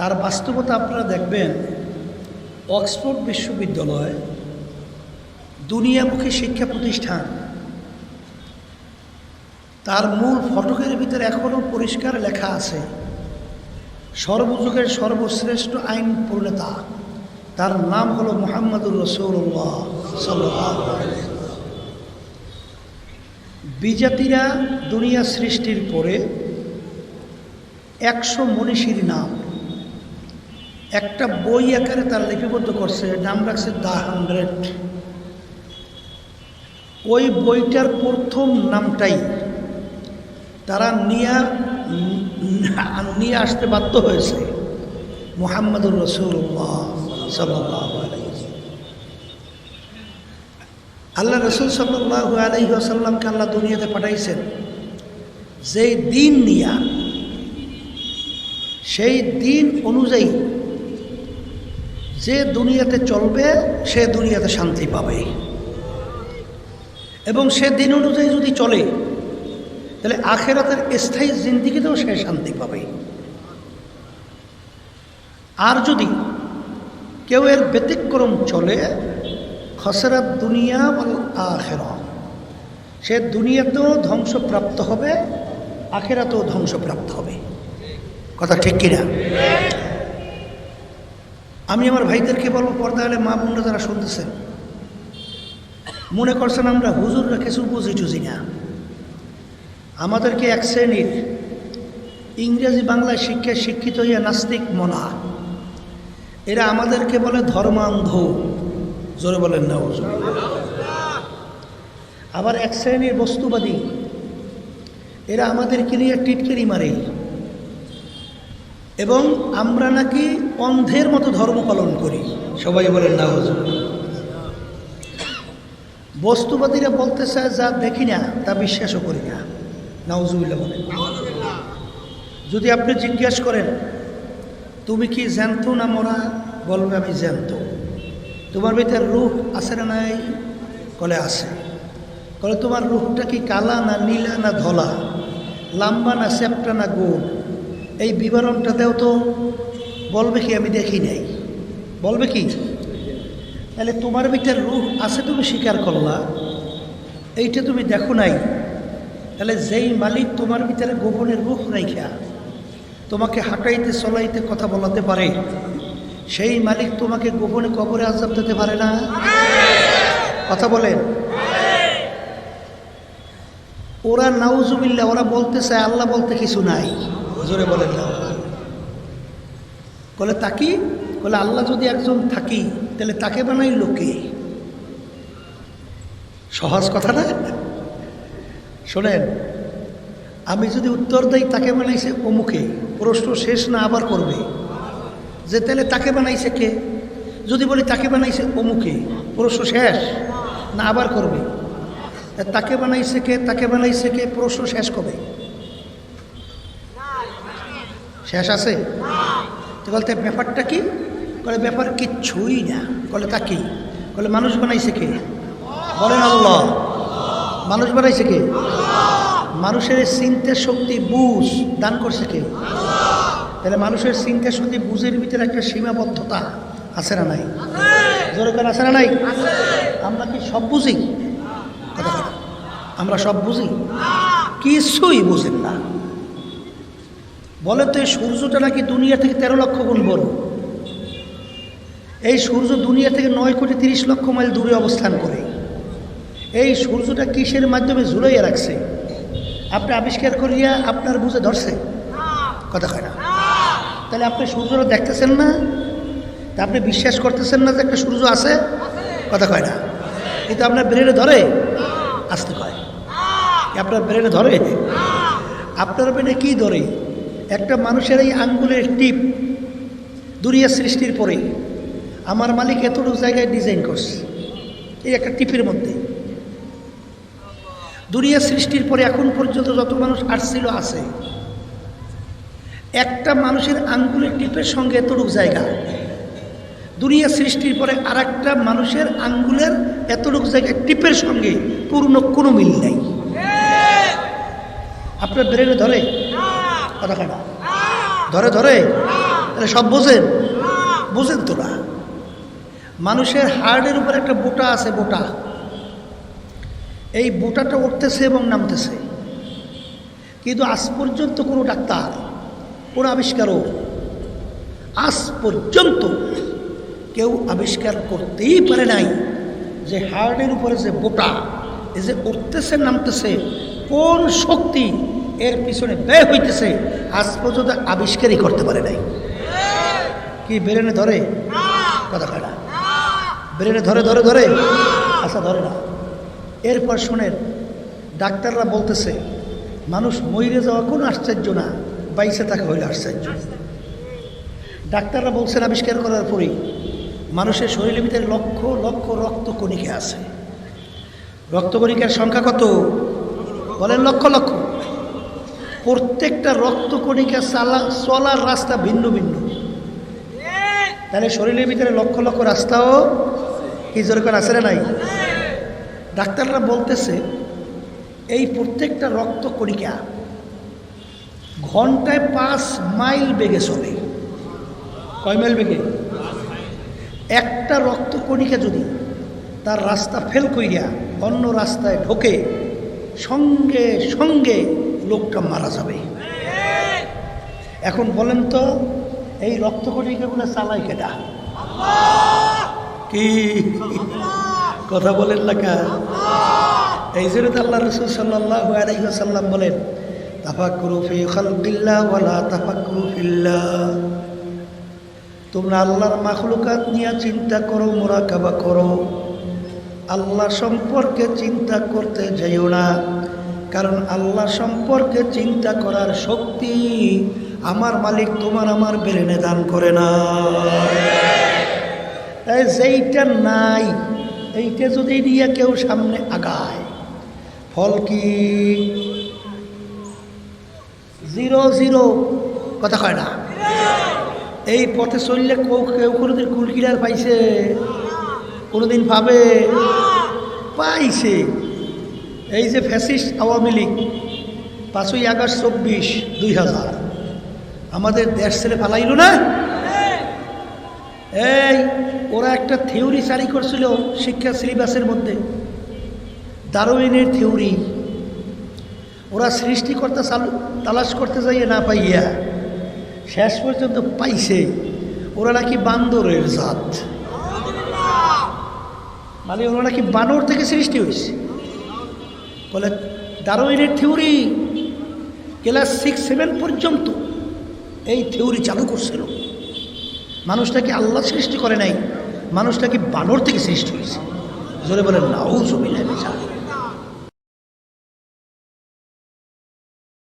তার বাস্তবতা আপনারা দেখবেন, অক্সফোর্ড বিশ্ববিদ্যালয় দুনিয়ামুখী শিক্ষা প্রতিষ্ঠান। তার মূল ফটকের ভিতরে এখনও পরিষ্কার লেখা আছে, সর্বযুগের সর্বশ্রেষ্ঠ আইন প্রণেতা। তার নাম হলো মোহাম্মদুর রসৌল্লাহ সাল্লাহ বিজাতিরা দুনিয়া সৃষ্টির পরে একশো মনীষীর নাম। একটা বই আকারে তার লিপিবদ্ধ করছে নাম রাখছে দ্য হান্ড্রেড। ওই বইটার প্রথম নামটাই তারা নিয়ে নিয়ে আসতে বাধ্য হয়েছে, মোহাম্মদুর রসুল্লাহ সাল্লাহ আল্লাহ রসুল সাল্লাহ আলহি আসাল্লামকে আল্লাহ দুনিয়াতে পাঠাইছেন, যেই দিন নিয়া, সেই দিন অনুযায়ী যে দুনিয়াতে চলবে, সে দুনিয়াতে শান্তি পাবে। এবং সে দিন অনুযায়ী যদি চলে, তাহলে আখেরাতের স্থায়ী জিন্দিগিতেও সে শান্তি পাবে। আর যদি কেউ এর ব্যতিক্রম চলে, খসরাত দুনিয়া বল আখের। সে দুনিয়াতেও ধ্বংসপ্রাপ্ত হবে, আখেরাতেও ধ্বংসপ্রাপ্ত হবে। কথা ঠিক কিনা? আমি আমার ভাইদেরকে বলব, পর্দা হলে মা বোনরা যারা শুনতেছেন মনে করছেন আমরা হুজুররা কিছু বুঝি টুঝি না আমাদেরকে এক শ্রেণির ইংরেজি বাংলায় শিক্ষায় শিক্ষিত হইয়া নাস্তিক মনা। এরা আমাদেরকে বলে ধর্মান্ধ। জোরে বলেন না আবার এক শ্রেণির বস্তুবাদী। এরা আমাদেরকে নিয়ে টিটকেরি মারে। এবং আমরা নাকি অন্ধের মতো ধর্ম পালন করি। সবাই বলেন না, হুজুর। বস্তুবাদীরা বলতে চায়, যা দেখি না, তা বিশ্বাসও করি না। নাউজুবিল্লা বলেন। যদি আপনি জিজ্ঞেস করেন, তুমি কি জানতো না মরা? বলবে, আমি জানতো তোমার ভিতরে রূপ আছে না নাই? কলে আছে। কলে তোমার রূপটা কি কালা না নীলা না ধলা? লাম্বা না চ্যাপটা না গোল? এই বিবরণটা দেও তো বলবে কি আমি দেখি নাই? বলবে কি? তাহলে তোমার ভিতরে রূপ আছে তুমি স্বীকার করলা, এইটা তুমি দেখো নাই। তাহলে যেই মালিক তোমার ভিতরে গোপনের রূপ রাইখা, তোমাকে হাঁটাইতে চলাইতে কথা বলাতে পারে, সেই মালিক তোমাকে গোপনে কবরে আজাব দিতে পারে না? কথা বলেন। ওরা নাউজুবিল্লা ওরা বলতে চায় আল্লাহ বলতে কিছু নাই। জোরে বলেন না। বলে, তাকি? বলে, আল্লাহ যদি একজন থাকি, তাহলে তাকে বানাই লোকে। সহজ কথা না? শোনেন, আমি যদি উত্তর দেই তাকে বানাইছে অমুকে, প্রশ্ন শেষ না আবার করবে। যে, তাহলে তাকে বানাইছে কে? যদি বলি, তাকে বানাইছে অমুকে, প্রশ্ন শেষ না আবার করবে। তাকে বানাইছে কে, তাকে বানাইছে কে, প্রশ্ন শেষ কবে? শেষ আছে? বলতে ব্যাপারটা কি? বলে, ব্যাপার কিচ্ছুই না। বলে, তা কি? বলে, মানুষ বানাইছে কে? বলেন আল্লাহ। মানুষ বানাইছে কে? মানুষের চিন্তার শক্তি বুঝ দান করছে কে? তাহলে মানুষের চিন্তার শক্তি বুঝের ভিতরে একটা সীমাবদ্ধতা আছে না নাই? জোরে করে আছে না নাই? আমরা কি সব বুঝি? আমরা সব বুঝি? কিছুই বুঝেন না। বলে তো এই সূর্যটা নাকি দুনিয়া থেকে তেরো লক্ষ গুণ বড়। এই সূর্য দুনিয়া থেকে নয় কোটি তিরিশ লক্ষ মাইল দূরে অবস্থান করে। এই সূর্যটা কিসের মাধ্যমে ঝুলাইয়া রাখছে? আপনি আবিষ্কার করিয়া আপনার বুঝে ধরছে? কথা কয় না। তাহলে আপনি সূর্যটা দেখতেছেন না? তা আপনি বিশ্বাস করতেছেন না যে একটা সূর্য আছে? কথা কয় না। কিন্তু আপনার ব্রেনে ধরে? আসতে কয়। আপনার ব্রেনে ধরে? আপনার ব্রেনে কি ধরে? একটা মানুষের এই আঙ্গুলের টিপ দুনিয়া সৃষ্টির পরে আমার মালিক এতটুকু জায়গায় ডিজাইন করছে। এই একটা টিপের মধ্যে। দুনিয়া সৃষ্টির পরে এখন পর্যন্ত যত মানুষ আসছিল, আছে। একটা মানুষের আঙ্গুলের টিপের সঙ্গে এতটুকু জায়গা। দুনিয়া সৃষ্টির পরে আর একটা মানুষের আঙ্গুলের এতটুকু জায়গায় টিপের সঙ্গে পূর্ণ কোনো মিল নাই। আপনার ব্রেনে ধরে কথা কেন ধরে ধরে? তাহলে সব বোঝেন। বোঝেন তো না মানুষের হার্টের উপর একটা বোটা আছে, বোটা। এই বোটাটা উঠতেছে এবং নামতেছে। কিন্তু আজ পর্যন্ত কোনো ডাক্তার, কোনো আবিষ্কারও, আজ পর্যন্ত কেউ আবিষ্কার করতেই পারে নাই যে হার্টের উপরে যে বোটা, এই যে উঠতেছে, নামতেছে, কোন শক্তি এর পিছনে ব্যয় হইতেছে, আজ পর্যন্ত আবিষ্কারই করতে পারে নাই। কি বেরেনে ধরে? কথা কয় না। ব্রেনে ধরে ধরে ধরে? আচ্ছা ধরে না। এরপর শোনেন, ডাক্তাররা বলতেছে, মানুষ মইরে যাওয়া কোনো আশ্চর্য না, বাইসে থাকা হইলে আশ্চর্য। ডাক্তাররা বলছেন, আবিষ্কার করার পরেই মানুষের শরীরের ভিতরে লক্ষ লক্ষ রক্ত কণিকা আছে। রক্তকণিকার সংখ্যা কত? বলেন লক্ষ লক্ষ। প্রত্যেকটা রক্ত কণিকা চালা চলার রাস্তা ভিন্ন ভিন্ন। তাহলে শরীরের ভিতরে লক্ষ লক্ষ রাস্তাও কি যেরকম না নাই? ডাক্তাররা বলতেছে, এই প্রত্যেকটা রক্ত কণিকা ঘন্টায় পাঁচ মাইল বেগে চলে। কয় মাইল বেগে? একটা রক্ত কণিকা যদি তার রাস্তা ফেল কইরা অন্য রাস্তায় ঢোকে সঙ্গে সঙ্গে লোকটা মারা যাবে। এখন বলেন তো, এই রক্ত কণিকাগুলো চালাই কেটা কি? কথা বলেন লেখা এই জন্য আল্লাহ রসুল সাল্লাহ আলাইসাল্লাম বলেন তাফাকুরু ফি খালকিল্লাহ ওয়ালা তাফাকুরু ফিল্লাহ। তোমরা আল্লাহর মাখলুকাত নিয়ে চিন্তা করো, মোরাকাবা করো। আল্লাহ সম্পর্কে চিন্তা করতে যাইও না। কারণ আল্লাহ সম্পর্কে চিন্তা করার শক্তি আমার মালিক তোমার আমার বেরেনে দান করে না। যেইটা নাই, এইটা যদি নিয়ে কেউ সামনে আগায়, ফল কি? জিরো জিরো, কথা কয় না। এই পথে চললে কেউ কেউ কোনোদিন কুলকিলার পাইছে। কোনোদিন পাবে পাইছে। এই যে ফ্যাসিস্ট আওয়ামী লীগ, পাঁচই আগস্ট চব্বিশ, দুই হাজার। আমাদের দেশ ছেড়ে পালাইল না? এই, ওরা একটা থিওরি জারি করছিল শিক্ষা সিলেবাসের মধ্যে। দারোইনের থিওরি। ওরা সৃষ্টিকর্তা চালু, তালাশ করতে যাইয়ে না পাইয়া, শেষ পর্যন্ত পাইছে। ওরা নাকি বান্দরের জাত। মানে ওরা কি বানর থেকে সৃষ্টি হয়েছে? বলে দারোইনের থিওরি ক্লাস সিক্স সেভেন পর্যন্ত এই থিওরি চালু করছিল। মানুষটাকে আল্লাহ সৃষ্টি করে নাই? মানুষটাকে বানর থেকে সৃষ্টি হয়েছে? জোরে বলেন নাও জমি